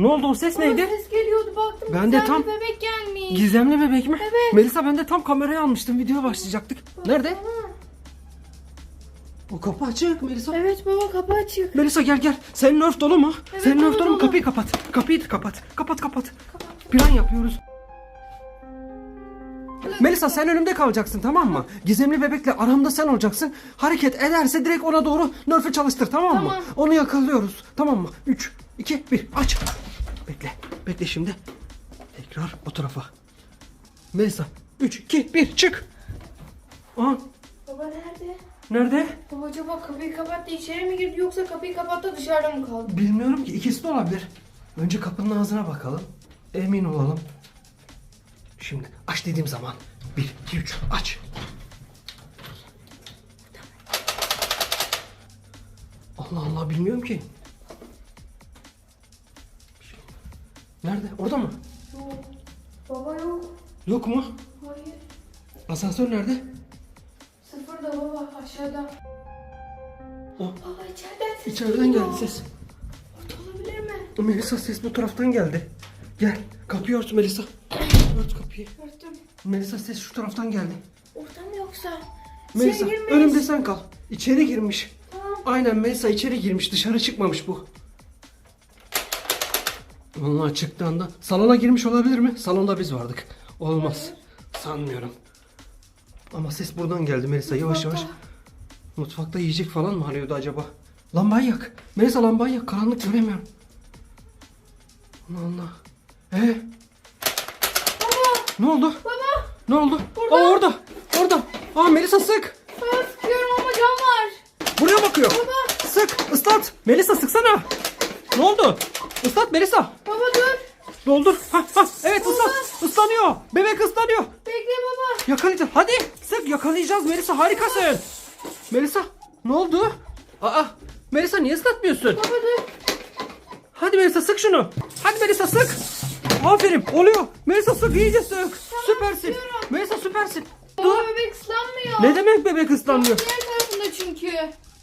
Ne oldu o ses neydi? ses geliyordu baktım. Ben de tam- bebek gelmiş. Gizemli bebek mi? Evet. Melisa ben de tam kamerayı almıştım. Videoya başlayacaktık. Nerede? O kapı açık Melisa. Evet baba kapı açık. Melisa gel gel. Senin örf dolu mu? Evet, Senin örf dolu, dolu mu? Kapıyı kapat. Kapıyı kapat. Kapat kapat. Plan yapıyoruz. Melisa sen önümde kalacaksın tamam mı? Gizemli bebekle aramda sen olacaksın. Hareket ederse direkt ona doğru nörfü çalıştır tamam mı? Tamam. Onu yakalıyoruz. Tamam mı? 3, 2, 1 aç. Bekle. Şimdi. Tekrar o tarafa. Melisa 3, 2, 1 çık. Aha Baba nerede? nerede? Baba acaba kapıyı kapattı içeri mi girdi yoksa kapıyı kapattı dışarıda mı kaldı? Bilmiyorum ki ikisi de olabilir. Önce kapının ağzına bakalım. Emin olalım. Şimdi aç dediğim zaman. 1, 2, 3 aç. Allah Allah bilmiyorum ki. Nerede? Orada mı? Yok. Baba yok. Yok mu? Hayır. Asansör nerede? Sıfır da baba aşağıda. O Baba içeriden ses içeriden geliyor. geldi ses. Orada olabilir mi? Melisa ses bu taraftan geldi. Gel kapıyı ört Melisa. Ört kapıyı. Örttüm. Melisa ses şu taraftan geldi. Orada mı yoksa? Melisa önümde sen kal. İçeri girmiş. Tamam. Aynen Melisa içeri girmiş dışarı çıkmamış bu. Vallahi çıktığında salona girmiş olabilir mi? Salonda biz vardık. Olmaz. Sanmıyorum. Ama ses buradan geldi Melisa yavaş yavaş. Mutfakta. Yiyecek falan mı arıyordu acaba? Lambayı yak. Melisa lambayı yak. Karanlık göremiyorum. Allah Allah. Ee? Ne oldu? Baba. Ne oldu? Burada. Aa orada. Orada. Aa Melisa sık. Baba sıkıyorum ama cam var. Buraya bakıyor. Baba. Sık, ıslat. Melisa sıksana. Ne oldu? Islat Melisa. Baba dur. Doldur. Ha ha. Evet ıslat. Islanıyor. Bebek ıslanıyor. Bekle baba. Yakalayacağız. Hadi. Sık yakalayacağız Melisa. Harikasın. Melisa. Ne oldu? Aa. Melisa niye ıslatmıyorsun? Baba dur. Hadi Melisa sık şunu. Hadi Melisa sık. Aferin. Oluyor. Melisa sık iyice sık. süpersin. sıkıyorum. Melisa süpersin. Baba Dur. bebek ıslanmıyor. Ne demek bebek ıslanmıyor? Diğer tarafında çünkü.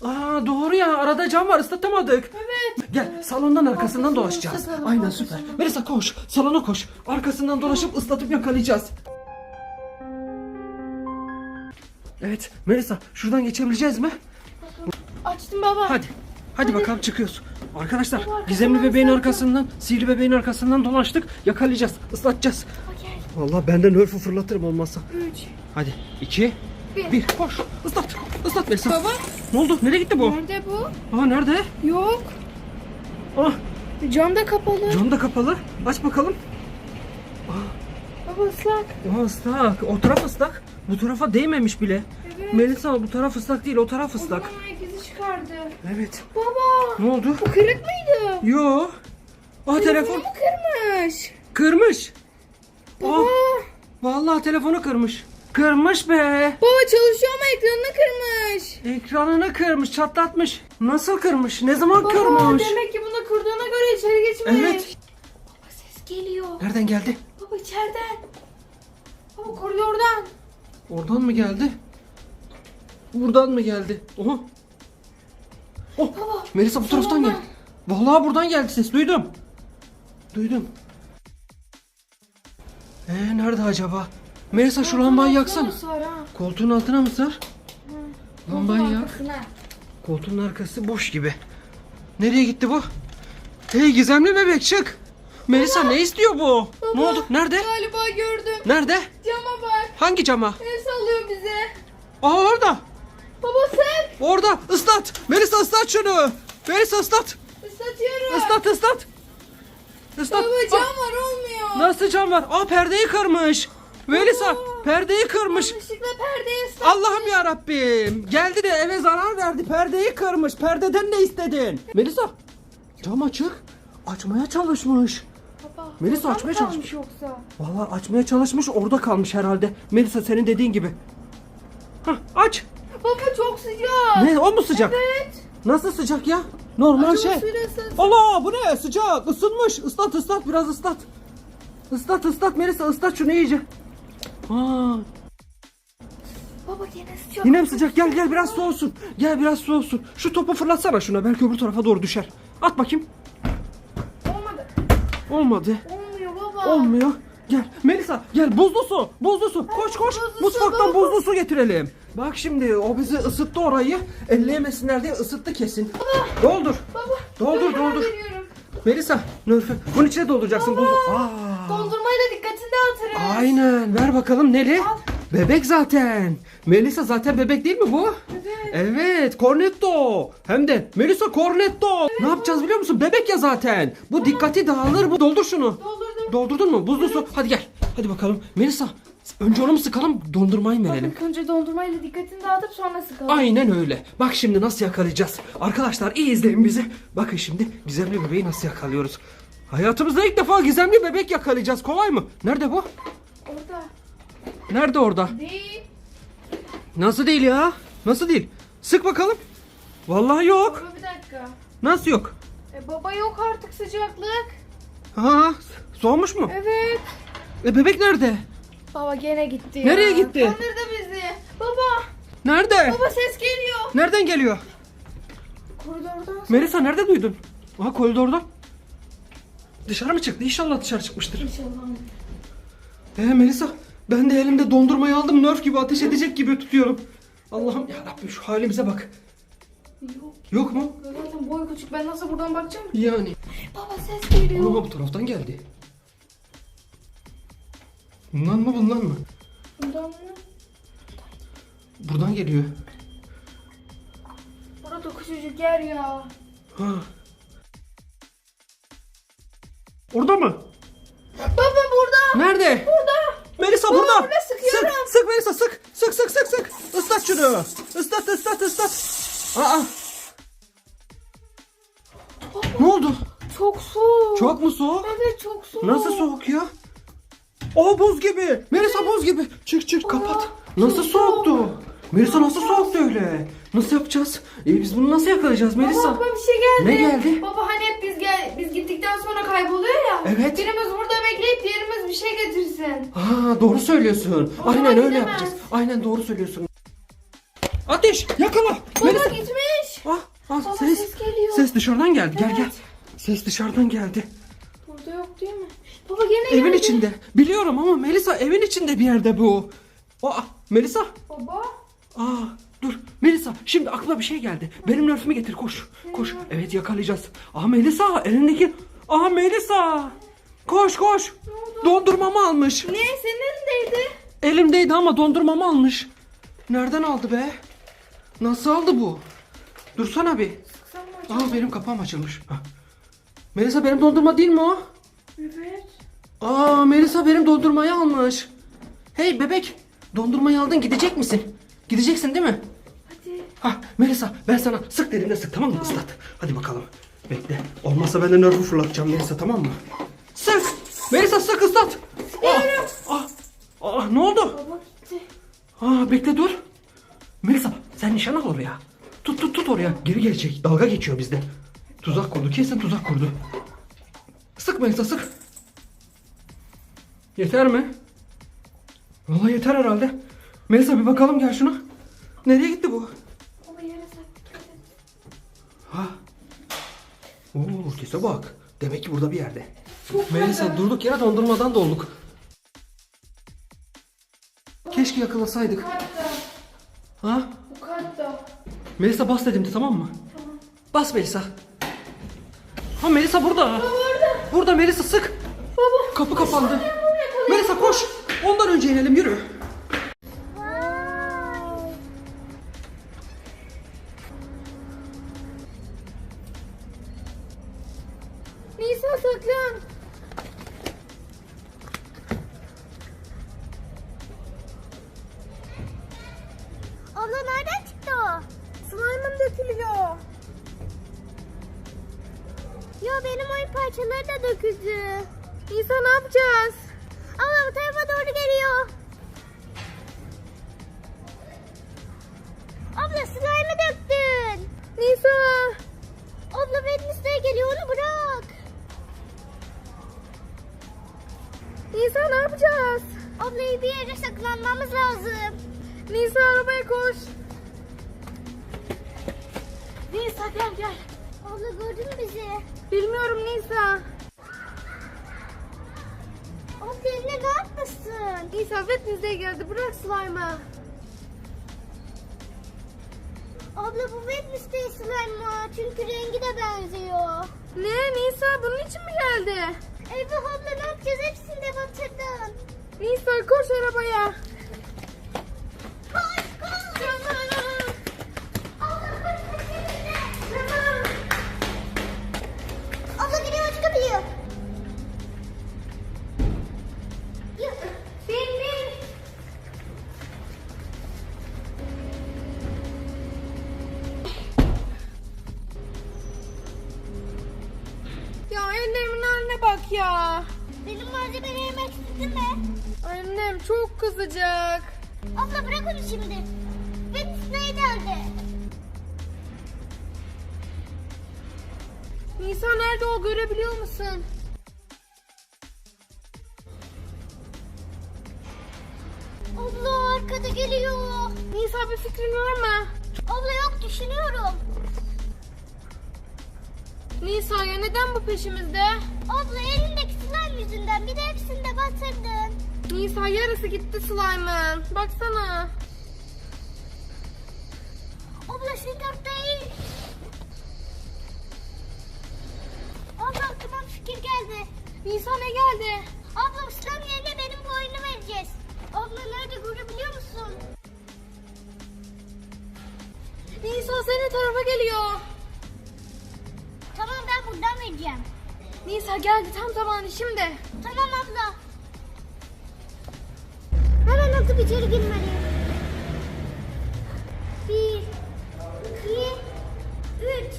Aa doğru ya. Arada cam var ıslatamadık. Evet. Gel salondan arkasından dolaşacağız. ıslatalım, Aynen arkasından. süper. Melisa koş. Salona koş. Arkasından dolaşıp ıslatıp yakalayacağız. Evet Melisa şuradan geçebileceğiz mi? Açtım baba. Hadi. Hadi bakalım çıkıyoruz. Arkadaşlar arkasından gizemli bebeğin ıslatın. arkasından, sihirli bebeğin arkasından dolaştık. Yakalayacağız, ıslatacağız. Gel. Vallahi benden nörfü fırlatırım olmazsa. Üç. Hadi. iki, Bir. bir. Koş. Islat. Islat Melisa. Baba. Ne oldu? Nereye gitti bu? Nerede bu? Aa nerede? Yok. Ah Cam da kapalı. cam da kapalı. Aç bakalım. Baba ıslak. Aa ıslak. O taraf ıslak. Bu tarafa değmemiş bile. Evet. Melisa bu taraf ıslak değil, o taraf O ıslak. zaman ayak izi çıkardı. Evet. Baba. Ne oldu? Bu kırık mıydı? Yo. Aa telefon kırmış? kırmış. Baba. Aa, vallahi telefonu kırmış. Kırmış be. Baba çalışıyor ama ekranını kırmış. Ekranını kırmış, çatlatmış. Nasıl kırmış? Ne zaman Baba kırmış? demek ki bunu kırdığına göre içeri geçmiş. Evet. Baba ses geliyor. Nereden geldi? Baba içeriden. Baba koridordan. Oradan mı geldi? Buradan mı geldi? Oha. Oh. Baba. Melisa bu taraftan geldi. Vallahi buradan geldi ses. Duydum. Duydum. Ee nerede acaba? Melisa şu lambayı yaksana. Koltuğun altına mı sar? Lambayı yak. Koltuğun arkası boş gibi. Nereye gitti bu? Hey gizemli bebek çık. Melisa ne istiyor bu? Ne Baba, oldu? Nerede? Galiba gördüm. Nerede? Cama bak. Hangi cama? El sallıyor bize. Aa orada. Baba sen. Orada. Islat. Melisa ıslat şunu. Melisa ıslat. Islatıyorum. Islat ıslat. Islat. Baba cam Ah, var olmuyor. nasıl cam var? Aa perdeyi kırmış. Melisa perdeyi kırmış. Yanlışlıkla perdeyi. Allah'ım ya Rabbim. Geldi de eve zarar verdi. Perdeyi kırmış. Perdeden ne istedin? Melisa cam açık. Açmaya çalışmış. Baba, Melisa açmaya çalışmış. yoksa. Vallahi açmaya çalışmış orada kalmış herhalde. Melisa senin dediğin gibi. Hah aç. Baba çok sıcak. Ne o mu sıcak? Evet. Nasıl sıcak ya? Normal Acaba şey. Allah bu ne sıcak ısınmış. Islat ıslat biraz ıslat. Islat ıslat Melisa ıslat şunu iyice. Aa, Baba yine sıcak. yine mi sıcak? Gel gel biraz soğusun. Gel biraz soğusun. Şu topu fırlatsana şuna belki öbür tarafa doğru düşer. At bakayım. Olmadı. Olmadı. Olmuyor baba. Olmuyor. Gel Melisa gel buzlu su buzlu su koş koş buzlu su, mutfaktan baba. buzlu su getirelim. Bak şimdi o bizi ısıttı orayı elleyemesinler diye ısıttı kesin. Doldur. Baba. Doldur, dur, hemen doldur. veriyorum. Melisa Nurfe bunun içine dolduracaksın buzlu. Aa. Dondurmayla dikkatini dağıtırız. Aynen ver bakalım neli? Al. Bebek zaten. Melisa zaten bebek değil mi bu? Evet. Evet, cornetto. Hem de Melisa cornetto. ne yapacağız biliyor musun? Bebek ya zaten. Bu dikkati dağılır bu. Doldur şunu. Doldurdum. Doldurdun mu? Buzlu su. Hadi gel. Hadi bakalım. Melisa önce onu mu sıkalım dondurmayı mı verelim? İlk önce dondurmayla dikkatini dağıtıp sonra sıkalım. Aynen öyle. Bak şimdi nasıl yakalayacağız. Arkadaşlar iyi izleyin bizi. Bakın şimdi gizemli bebeği nasıl yakalıyoruz. Hayatımızda ilk defa gizemli bebek yakalayacağız. Kolay mı? Nerede bu? Orada. Nerede orada? Değil. Nasıl değil ya? Nasıl değil? Sık bakalım. Vallahi yok. Baba bir dakika. Nasıl yok? E, baba yok artık sıcaklık. Ha, soğumuş mu? Evet. E bebek nerede? Baba gene gitti ya. Nereye gitti? Kandırdı bizi. Baba. Nerede? Baba ses geliyor. Nereden geliyor? Koridordan. Melisa nerede duydun? Aha koridorda. Dışarı mı çıktı? İnşallah dışarı çıkmıştır. İnşallah. Ee Melisa ben de elimde dondurmayı aldım. Nerf gibi ateş edecek gibi tutuyorum. Allah'ım ya Rabbim şu halimize bak. Yok. Yok mu? Zaten boy küçük. Ben nasıl buradan bakacağım? Yani. Baba ses geliyor. Ama bu taraftan geldi. Bundan mı bundan mı? Bundan mı? Buradan geliyor. Burada küçücük yer ya. Ha. Orada mı? Baba burada. Nerede? Burada. Melisa Baba, burada. burada sıkıyorum. Sık, sık Melisa sık. Sık sık sık sık. Islat şunu. Islat ıslat ıslat. Aa. Ne oldu? Çok soğuk. Çok mu soğuk? Evet çok soğuk. Nasıl soğuk ya? O buz gibi. Melisa buz gibi. Çık çık kapat. Nasıl soğuktu? Melisa nasıl soğuktu öyle? Nasıl yapacağız? E, biz bunu nasıl yakalayacağız Melisa? Baba aklıma bir şey geldi. Ne geldi? Baba hani hep biz gel biz gittikten sonra kayboluyor ya. Evet. Birimiz burada bekleyip diğerimiz bir şey getirsin. Aa doğru söylüyorsun. O zaman Aynen öyle gidemez. yapacağız. Aynen doğru söylüyorsun. Ateş yakala. Baba Melisa. gitmiş. Ah, ah, Baba, ses, ses geliyor. Ses dışarıdan geldi. Gel Evet. gel. Ses dışarıdan geldi. Burada yok değil mi? Baba gene Evin geldi. içinde. Biliyorum ama Melisa evin içinde bir yerde bu. Aa, Melisa. Baba. Aa, dur. Melisa şimdi aklıma bir şey geldi. Benim nörfümü getir koş. Koş. Evet yakalayacağız. Aa Melisa elindeki. Aa Melisa. Koş koş. Dondurmamı almış. Ne senin elindeydi? Elimdeydi ama dondurmamı almış. Nereden aldı be? Nasıl aldı bu? Dursana bir. Aa benim kapağım açılmış. Hah. Melisa benim dondurma değil mi o? Evet. Aa Melisa benim dondurmayı almış. Hey bebek dondurmayı aldın gidecek misin? Gideceksin değil mi? Hadi. Ha Melisa ben sana sık derine sık tamam mı ıslat. Hadi bakalım. Bekle. Olmazsa ben de nerfü fırlatacağım Melisa tamam mı? Sık. Melisa sık ıslat. Ah, ah, ah, ne oldu? Baba gitti. Aa bekle dur. Melisa sen nişan al oraya. Tut tut tut oraya. Geri gelecek. Dalga geçiyor bizde. Tuzak kurdu. Kesin tuzak kurdu. Sık Melisa sık. Yeter mi? Vallahi yeter herhalde. Melisa bir bakalım gel şuna. Nereye gitti bu? Baba yere sattı. Ha. Oo sese bak. Demek ki burada bir yerde. Çok Melisa fena. durduk yere dondurmadan dolduk. Keşke yakalasaydık. Ha? Bu katta. Melisa bas dedim de tamam mı? Tamam. Bas Melisa. Ha Melisa burada. Baba orada. Burada Melisa sık. Baba. Kapı kapandı. Melisa koş. Ondan önce inelim yürü. Nereden çıktı o? Slime'ım dökülüyor. Ya benim oyun parçaları da döküldü. Nisa ne yapacağız? Abla bu tarafa doğru geliyor. Abla slime'ı döktün. Nisa. Abla benim üstüne geliyor onu bırak. Nisa ne yapacağız? Abla iyi bir yere saklanmamız lazım. Nisa arabaya koş. Bilmiyorum Nisa. Abla eline ne yapmışsın? Nisa Wednesday geldi bırak slime'ı. Abla bu Wednesday slime mı? Çünkü rengi de benziyor. Ne Nisa bunun için mi geldi? Eyvah abla ne yapacağız? Hepsini de batırdın. Nisa koş arabaya. Nisa nerede o görebiliyor musun? Abla arkada geliyor. Nisa bir fikrin var mı? Abla yok düşünüyorum. Nisa ya neden bu peşimizde? Abla elindeki slime yüzünden bir de hepsini de batırdın. Nisa yarısı gitti slime'ın. Baksana. Nisa geldi tam zamanı şimdi. Tamam abla. Hemen atıp içeri girmeliyim. Bir, iki, üç.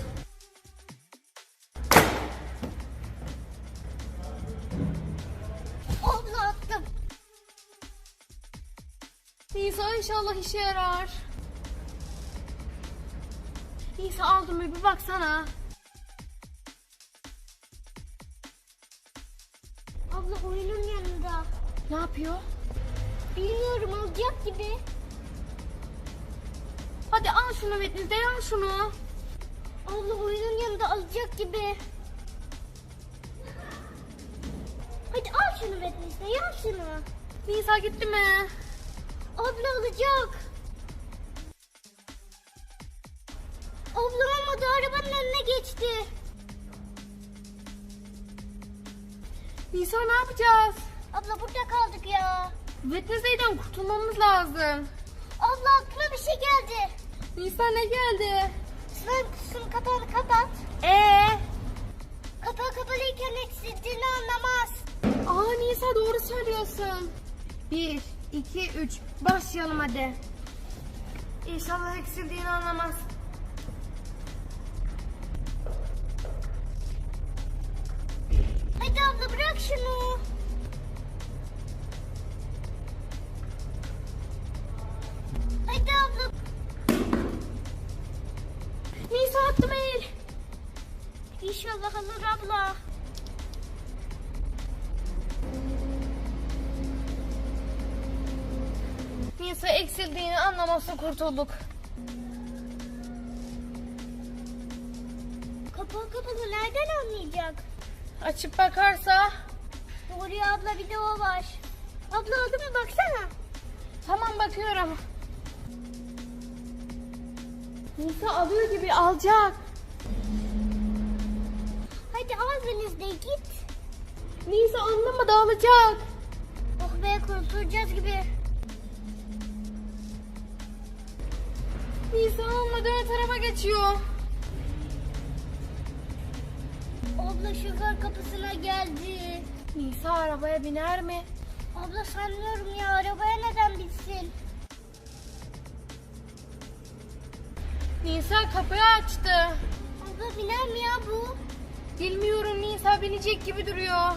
Abla attım. Nisa inşallah işe yarar. Nisa aldım bir baksana. Abla oyunun yanında. Ne yapıyor? Bilmiyorum alacak gibi. Hadi al şunu Wednesday al şunu. Abla oyunun yanında alacak gibi. Hadi al şunu Wednesday al şunu. Nisa gitti mi? Abla alacak. Ablam ama da arabanın önüne geçti. Nisa ne yapacağız? Abla burada kaldık ya. Wednesday'den kurtulmamız lazım. Abla aklıma bir şey geldi. Nisa ne geldi? Slime kutusunun kapağını kapat. Ee? Kapağı kapalıyken eksildiğini anlamaz. Aa Nisa doğru söylüyorsun. Bir, iki, üç. Başlayalım hadi. İnşallah eksildiğini anlamaz. Abla bırak şunu. Hadi abla. Nisa attım el. İnşallah alır abla. Nisa eksildiğini anlaması kurtulduk. Kapağı kapalı nereden anlayacak? Açıp bakarsa. Doğru ya abla bir de o var. Abla aldı mı baksana. Tamam bakıyorum. Nisa alıyor gibi alacak. Hadi Deniz'de git. Nisa anlamadı alacak. Oh be kurtulacağız gibi. Nisa almadı ön tarafa geçiyor. Abla şoför kapısına geldi. Nisa arabaya biner mi? Abla sanmıyorum ya arabaya neden bitsin? Nisa kapıyı açtı. Abla biner mi ya bu? Bilmiyorum Nisa binecek gibi duruyor.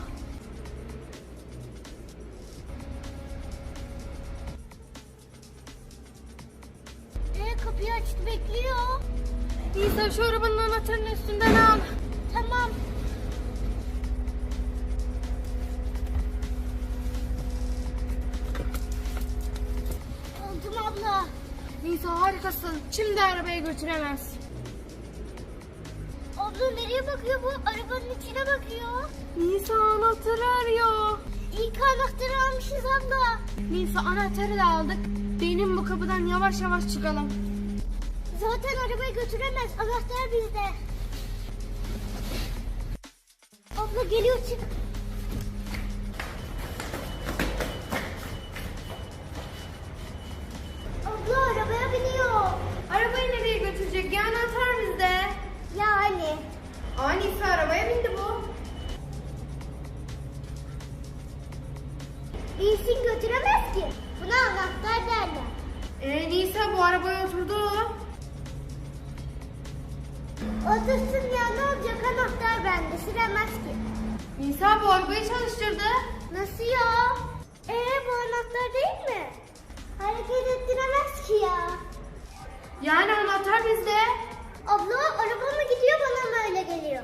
Ee kapıyı açtı bekliyor. Nisa şu arabanın anahtarını üstünden al. Tamam. Şimdi arabaya götüremez. Abla nereye bakıyor bu? Arabanın içine bakıyor. Nisa anahtarı arıyor. İlk anahtarı almışız abla. Nisa anahtarı da aldık. Benim bu kapıdan yavaş yavaş çıkalım. Zaten arabayı götüremez. Anahtar bizde. Abla geliyor çık. Aa Nisa arabaya bindi bu. İyisin götüremez ki. Buna anahtar derler. Ee Nisa bu arabaya oturdu. Otursun ya ne olacak anahtar bende süremez ki. Nisa bu arabayı çalıştırdı. Nasıl ya? Ee bu anahtar değil mi? Hareket ettiremez ki ya. Yani anahtar bizde. Abla araba mı gidiyor bana mı öyle geliyor?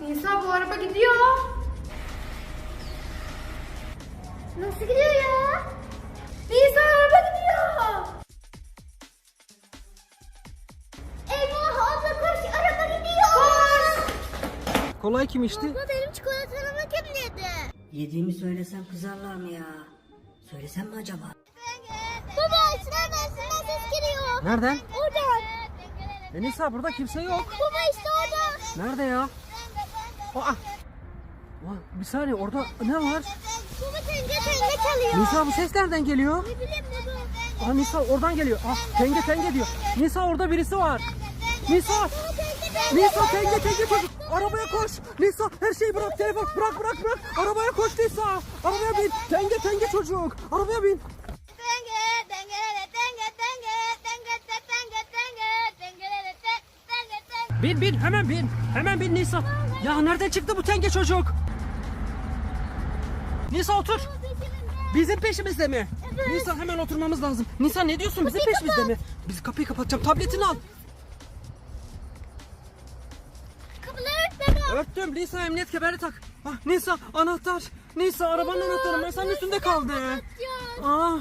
Nisa bu araba gidiyor. Nasıl gidiyor ya? Nisa araba gidiyor. Eyvah abla koş araba gidiyor. Kolay kim içti? Abla benim çikolatamı kim yedi? Yediğimi söylesem kızarlar mı ya? Söylesem mi acaba? Nereden? Oradan. E Nisa burada kimse yok. Baba işte orada. Nerede ya? Aa. Ulan bir saniye orada ne var? Baba tenge tenge çalıyor. Nisa bu ses nereden geliyor? Ne bileyim baba. Aa Nisa oradan geliyor. Ah tenge tenge diyor. Nisa orada birisi var. Nisa! Nisa tenge tenge çocuk. Arabaya koş. Nisa her şeyi bırak. Telefon bırak bırak bırak. Arabaya koş Nisa. Arabaya bin. Tenge tenge çocuk. Arabaya bin. Bin bin hemen bin. Hemen bin Nisa. Ya nereden çıktı bu tenge çocuk? Nisa otur. Bizim peşimizde mi? Nisa hemen oturmamız lazım. Nisa ne diyorsun? Bizim peşimizde mi? Biz kapıyı kapatacağım. Tabletini al. Kapıları ört baba. Örttüm. Nisa emniyet kemerini tak. Ah, Nisa anahtar. Nisa arabanın anahtarı masanın üstünde kaldı. Ah,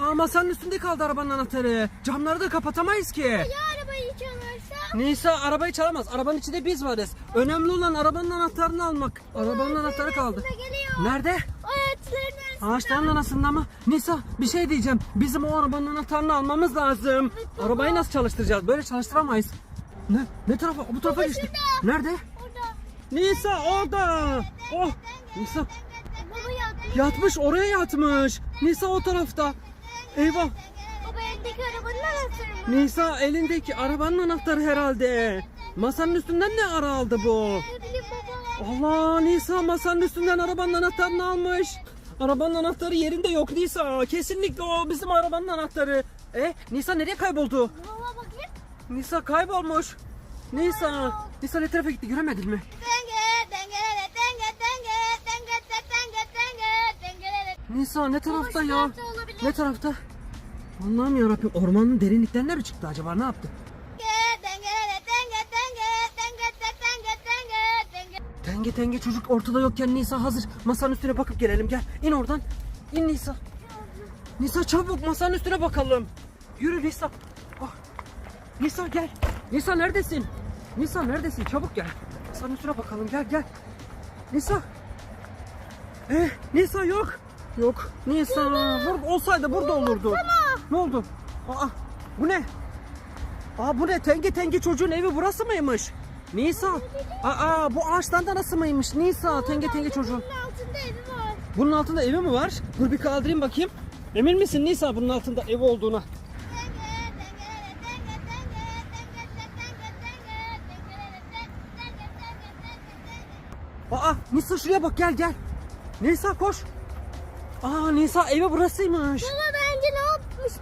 ah masanın üstünde kaldı arabanın anahtarı. Camları da kapatamayız ki. Ya arabayı çalarsa? Nisa arabayı çalamaz. Arabanın içinde biz varız. Önemli olan arabanın anahtarını almak. Arabanın anahtarı kaldı. Nerede? Ağaçların. Ağaçların arasında mı? Nisa bir şey diyeceğim. Bizim o arabanın anahtarını almamız lazım. Arabayı nasıl çalıştıracağız? Böyle çalıştıramayız. Ne? Ne tarafa? Bu tarafa geçti. Nerede? Orada. Nisa orada. Oh. Nisa yatmış oraya yatmış. Nisa o tarafta. Eyvah. Elindeki arabanın anahtarı mı? Nisa elindeki arabanın anahtarı herhalde. Masanın üstünden ne ara aldı bu? Allah Nisa masanın üstünden arabanın anahtarını almış. Arabanın anahtarı yerinde yok Nisa. Kesinlikle o bizim arabanın anahtarı. E Nisa nereye kayboldu? Baba bakayım. Nisa kaybolmuş. Nisa. Nisa ne tarafa gitti göremedin mi? Nisa ne tarafta ya? Ne tarafta? Allah'ım yarabbim ormanın derinliklerine mi çıktı acaba ne yaptı? Tenge tenge çocuk ortada yokken Nisa hazır. Masanın üstüne bakıp gelelim gel. İn oradan. İn Nisa. Nisa çabuk masanın üstüne bakalım. Yürü Nisa. Ah. Nisa gel. Nisa neredesin? Nisa neredesin? Çabuk gel. Masanın üstüne bakalım gel gel. Nisa. Eh, Nisa yok. Yok. Nisa. Burada olsaydı burada olurdu. Ne oldu? Aa, bu ne? Aa bu ne? Tenge tenge çocuğun evi burası mıymış? Nisa. Aa bu ağaçtan da nasıl mıymış? Nisa tenge tenge çocuğun. Bunun altında evi var. Bunun altında evi mi var? Dur bir kaldırayım bakayım. Emin misin Nisa bunun altında evi olduğuna? Aa Nisa şuraya bak gel gel. Nisa koş. Aa Nisa evi burasıymış. Baba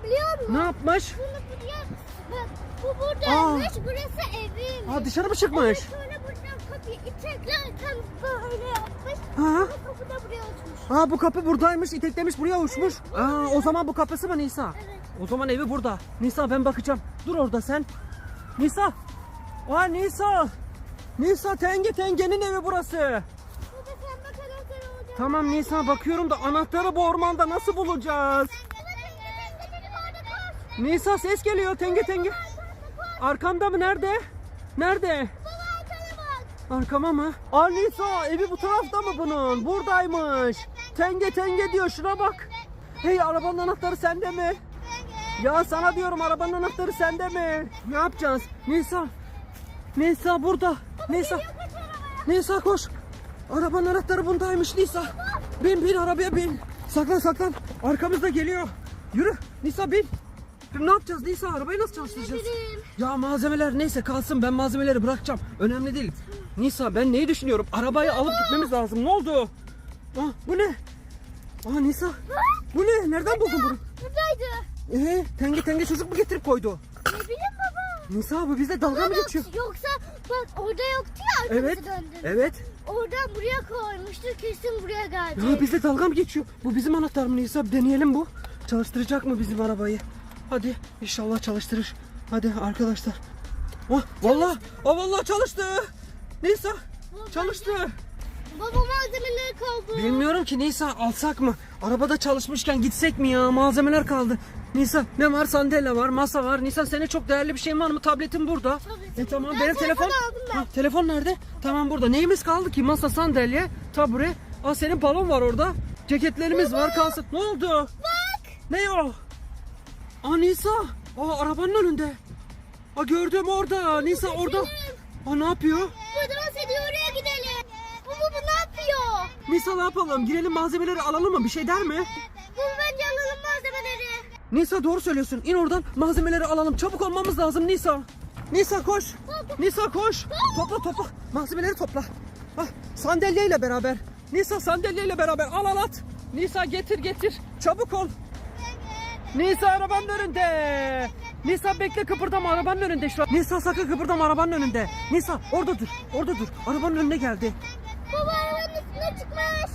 biliyor musun? Ne yapmış? Bunu buraya bak bu buradaymış burası evim. Aa dışarı mı çıkmış? Sonra buradan kapıyı iteklerken böyle yapmış. Ha? Sonra kapı da buraya uçmuş. Aa bu kapı buradaymış, iteklemiş buraya uçmuş. Aa o zaman bu kapısı mı Nisa? Evet. O zaman evi burada. Nisa ben bakacağım. Dur orada sen. Nisa. Aa Nisa. Nisa tenge tengenin evi burası. Tamam Nisa bakıyorum da anahtarı bu ormanda nasıl bulacağız? Nisa ses geliyor tenge tenge. Arkamda mı nerede? Nerede? Arkama mı? Aa Nisa evi bu tarafta mı bunun? Buradaymış. Tenge tenge diyor şuna bak. Hey arabanın anahtarı sende mi? Ya sana diyorum arabanın anahtarı sende mi? Ne yapacağız? Nisa. Nisa burada. Nisa. Nisa koş. Arabanın anahtarı bundaymış Nisa. Bin bin arabaya bin. Saklan saklan. Arkamızda geliyor. Yürü Nisa bin. Ne yapacağız Nisa arabayı nasıl çalıştıracağız? Ya malzemeler neyse kalsın ben malzemeleri bırakacağım. Önemli değil. Nisa ben neyi düşünüyorum? Arabayı alıp gitmemiz lazım. Ne oldu? Ah, bu ne? Aa Nisa. Bu ne? Nereden buldun bunu? Buradaydı. Ee, tenge tenge çocuk mu getirip koydu? Ne bileyim baba. Nisa bu bizle dalga mı Baba, geçiyor? Yoksa bak orada yoktu ya arkamızı Evet. döndü. Evet. Oradan buraya koymuştur kesin buraya geldi. Ya bizle dalga mı geçiyor? Bu bizim anahtar mı Nisa? Bir deneyelim bu. Çalıştıracak mı bizim arabayı? Hadi inşallah çalıştırır. Hadi arkadaşlar. Oh, vallahi, oh, vallahi çalıştı. Nisa çalıştı. Baba malzemeleri kaldı. Bilmiyorum ki Nisa alsak mı? Arabada çalışmışken gitsek mi ya? Malzemeler kaldı. Nisa ne var? Sandalye var, masa var. Nisa senin çok değerli bir şeyin var mı? Tabletin burada. Tabletim E tamam burada. benim telefon. Ben. Ha, telefon nerede? Tamam burada. Neyimiz kaldı ki? Masa, sandalye, tabure. Aa senin balon var orada. Ceketlerimiz var kalsın. Ne oldu? Bak. Ne o? Aa Nisa. Aa arabanın önünde. Aa gördüm orada. Nisa orada. Aa ne yapıyor? Bu dans ediyor oraya gidelim. Baba bu ne yapıyor? Nisa ne yapalım? Girelim malzemeleri alalım mı? Bir şey der mi? Baba bence alalım malzemeleri. Nisa doğru söylüyorsun. İn oradan malzemeleri alalım. Çabuk olmamız lazım Nisa. Nisa koş. Nisa koş. Topla topla. Malzemeleri topla. Ah, sandalyeyle beraber. Nisa sandalyeyle beraber al al at. Nisa getir getir. Çabuk ol. Nisa arabanın önünde. Nisa bekle kıpırdama arabanın önünde şu an. Nisa sakın kıpırdama arabanın önünde. Nisa orada dur. Orada dur. Arabanın önüne geldi. Baba arabanın üstüne çıkmış.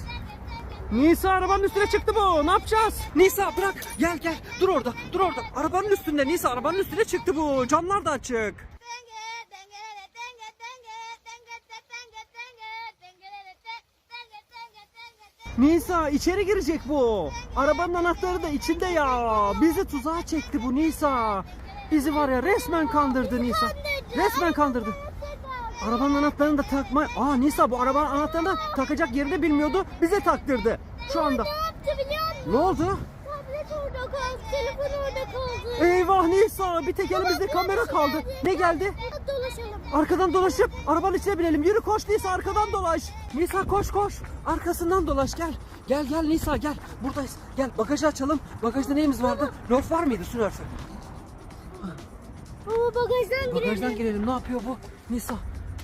Nisa arabanın üstüne çıktı bu. Ne yapacağız? Nisa bırak. Gel gel. Dur orada. Dur orada. Arabanın üstünde. Nisa arabanın üstüne çıktı bu. Camlar da açık. Nisa içeri girecek bu. Arabanın anahtarı da içinde ya. Bizi tuzağa çekti bu Nisa. Bizi var ya resmen kandırdı Nisa. Resmen kandırdı. Arabanın anahtarını da takma. Aa Nisa bu arabanın anahtarını da takacak yerini bilmiyordu. Bize taktırdı. Şu anda. Ne yaptı biliyor musun? Ne oldu? Tablet orada kaldı, telefon orada kaldı. Eyvah Nisa bir tek elimizde kamera kaldı. Ne geldi? Arkadan dolaşıp arabanın içine binelim. Yürü koş Nisa arkadan dolaş. Nisa koş koş. Arkasından dolaş gel. Gel gel Nisa gel. Buradayız. Gel bagajı açalım. Bagajda neyimiz vardı? Nörf var mıydı? Su nörfü. Baba bagajdan girelim. Bagajdan girelim. Ne yapıyor bu? Nisa.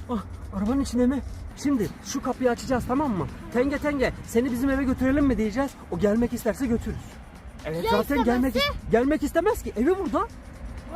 Ah, arabanın içinde mi? Şimdi şu kapıyı açacağız tamam mı? Tenge tenge seni bizim eve götürelim mi diyeceğiz. O gelmek isterse götürürüz. Evet Ya zaten gelmek istemezse? gelmek istemez ki. Evi burada.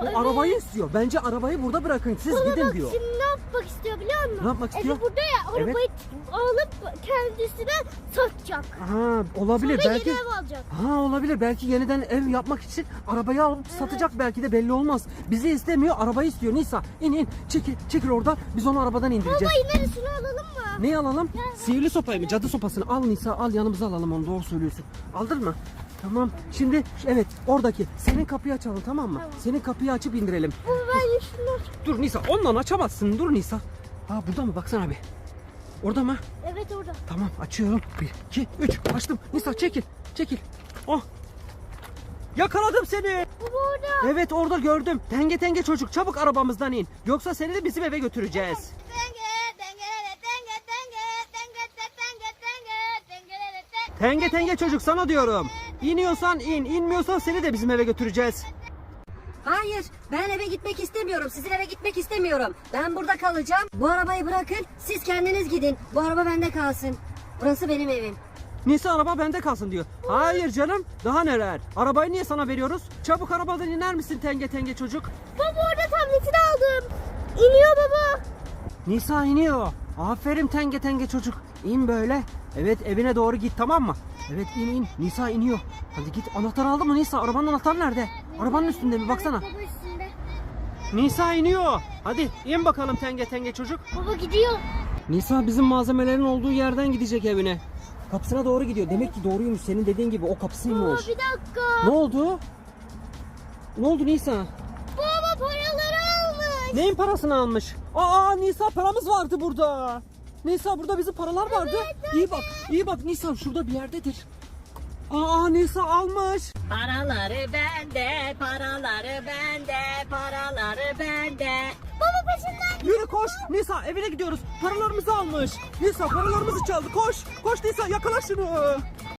O arabayı istiyor. Bence arabayı burada bırakın. Siz Baba gidin bak diyor. şimdi ne yapmak istiyor biliyor musun? Ne yapmak istiyor? Evi burada ya Evet. arabayı alıp kendisine satacak. Ha olabilir Sonra belki. yeni ev alacak. Ha olabilir belki yeniden ev yapmak için arabayı alıp satacak belki de belli olmaz. Bizi istemiyor arabayı istiyor Nisa. İn in çekil çekil oradan biz onu arabadan indireceğiz. Baba ineriz şunu alalım mı? Neyi alalım? Sihirli sopayı mı? Cadı sopasını al Nisa al yanımıza alalım onu doğru söylüyorsun. Aldın mı? Tamam. Şimdi evet oradaki senin kapıyı açalım tamam mı? Senin kapıyı açıp indirelim. Baba ben şunu... Dur Nisa ondan açamazsın. Dur Nisa. Ha burada mı? Baksana bir. Orada mı? Evet orada. Tamam açıyorum. 1, 2, 3 açtım. Nisa çekil. Çekil. Oh. Yakaladım seni. Baba orada. Evet orada gördüm. Tenge tenge çocuk çabuk arabamızdan in. Yoksa seni de bizim eve götüreceğiz. Tenge tenge çocuk sana diyorum. İniyorsan in, inmiyorsan seni de bizim eve götüreceğiz. Hayır ben eve gitmek istemiyorum. Sizin eve gitmek istemiyorum. Ben burada kalacağım. Bu arabayı bırakın. Siz kendiniz gidin. Bu araba bende kalsın. Burası benim evim. Nisa araba bende kalsın diyor. Hayır canım daha neler. Arabayı niye sana veriyoruz? Çabuk arabadan iner misin tenge tenge çocuk? Baba orada tabletini aldım. İniyor baba. Nisa iniyor. Aferin tenge tenge çocuk. İn böyle. Evet evine doğru git tamam mı? Evet in in. Nisa iniyor. Hadi git. Anahtar aldın mı Nisa? Arabanın anahtarı nerede? Arabanın üstünde mi? Baksana. Baba üstünde. Nisa iniyor. Hadi in bakalım tenge tenge çocuk. Baba gidiyor. Nisa bizim malzemelerin olduğu yerden gidecek evine. Kapısına doğru gidiyor. Demek ki doğruymuş. Senin dediğin gibi o Baba kapısıymış. bir dakika. Ne oldu? Ne oldu Nisa? Baba paraları almış. Neyin parasını almış? Aa Nisa paramız vardı burada. Nisa burada bizim paralar vardı. iyi bak, iyi bak Nisan şurada bir yerdedir. Aa Nisa almış. Paraları bende, paraları bende, paraları bende. Baba peşinden. Yürü koş. Nisa evine gidiyoruz. Paralarımızı almış. Nisa paralarımızı çaldı. Koş. Koş Nisa yakala şunu.